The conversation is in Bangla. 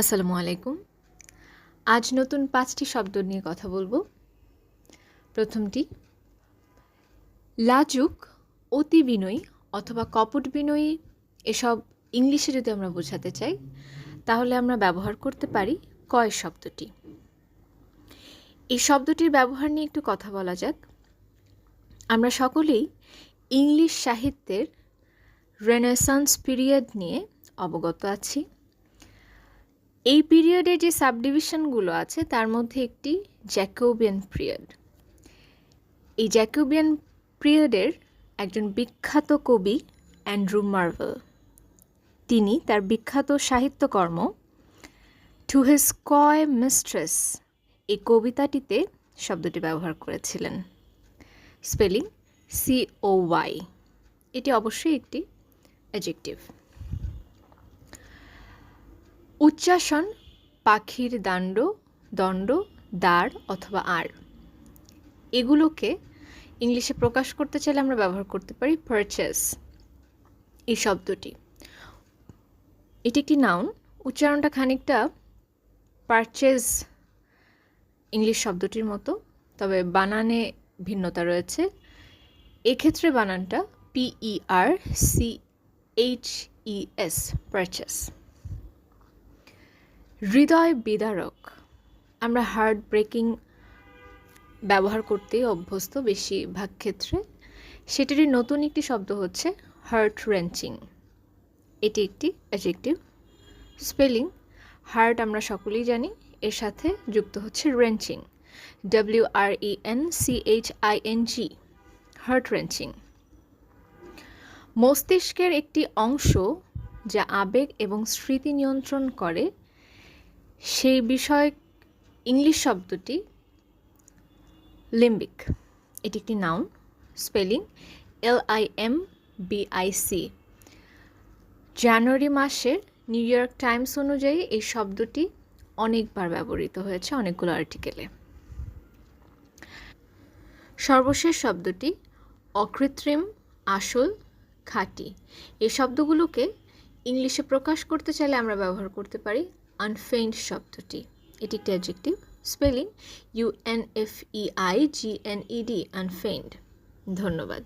আসসালামু আলাইকুম। আজ নতুন পাঁচটি শব্দ নিয়ে কথা বলব। প্রথমটি, লাজুক অতি বিনয়ী অথবা কপট বিনয়ী এসব ইংলিশে যদি আমরা বোঝাতে চাই, তাহলে আমরা ব্যবহার করতে পারি কয় শব্দটি। এই শব্দটির ব্যবহার নিয়ে একটু কথা বলা যাক। আমরা সকলেই ইংলিশ সাহিত্যের রেনেসান্স পিরিয়ড নিয়ে অবগত আছি। এই পিরিয়ডে যে সাবডিভিশনগুলো আছে, তার মধ্যে একটি জ্যাকোবিয়ান পিরিয়ড এই জ্যাকোবিয়ান পিরিয়ডের একজন বিখ্যাত কবি অ্যান্ড্রু মার্ভেল তিনি তার বিখ্যাত সাহিত্যকর্ম টু হিজ কয় মিস্ট্রেস এই কবিতাটিতে শব্দটি ব্যবহার করেছিলেন। স্পেলিং সি ও ওয়াই এটি অবশ্যই একটি অ্যাজেক্টিভ উচ্চাসন, পাখির দাণ্ড, দণ্ড, দাঁড় অথবা আর এগুলোকে ইংলিশে প্রকাশ করতে চাইলে আমরা ব্যবহার করতে পারি পারচেস এই শব্দটি। এটি একটি নাউন উচ্চারণটা খানিকটা পারচেজ ইংলিশ শব্দটির মতো, তবে বানানে ভিন্নতা রয়েছে। এক্ষেত্রে বানানটা P R C H E S purchase হৃদয় বিদারক। আমরা হার্ট ব্রেকিং ব্যবহার করতেই অভ্যস্ত বেশিরভাগ ক্ষেত্রে। সেটিরই নতুন একটি শব্দ হচ্ছে হার্ট রেঞ্চিং এটি একটি অ্যাজেক্টিভ স্পেলিং। হার্ট আমরা সকলেই জানি, এর সাথে যুক্ত হচ্ছে wrenching W R E N C H I N G heart wrenching মস্তিষ্কের একটি অংশ যা আবেগ এবং স্মৃতি নিয়ন্ত্রণ করে সেই বিষয় ইংলিশ শব্দটি লিম্বিক। এটি একটি noun, spelling L I M B I C জানুয়ারি মাসের নিউ ইয়র্ক টাইমস অনুযায়ী এই শব্দটি অনেকবার ব্যবহৃত হয়েছে অনেকগুলো আর্টিকেলে। সর্বশেষ শব্দটি অকৃত্রিম, আসল, খাঁটি। এই শব্দগুলোকে ইংলিশে প্রকাশ করতে চাইলে আমরা ব্যবহার করতে পারি আনফেইন্ড শব্দটি। এটি একটি adjective spelling U N F E I G N E D unfeigned ধন্যবাদ।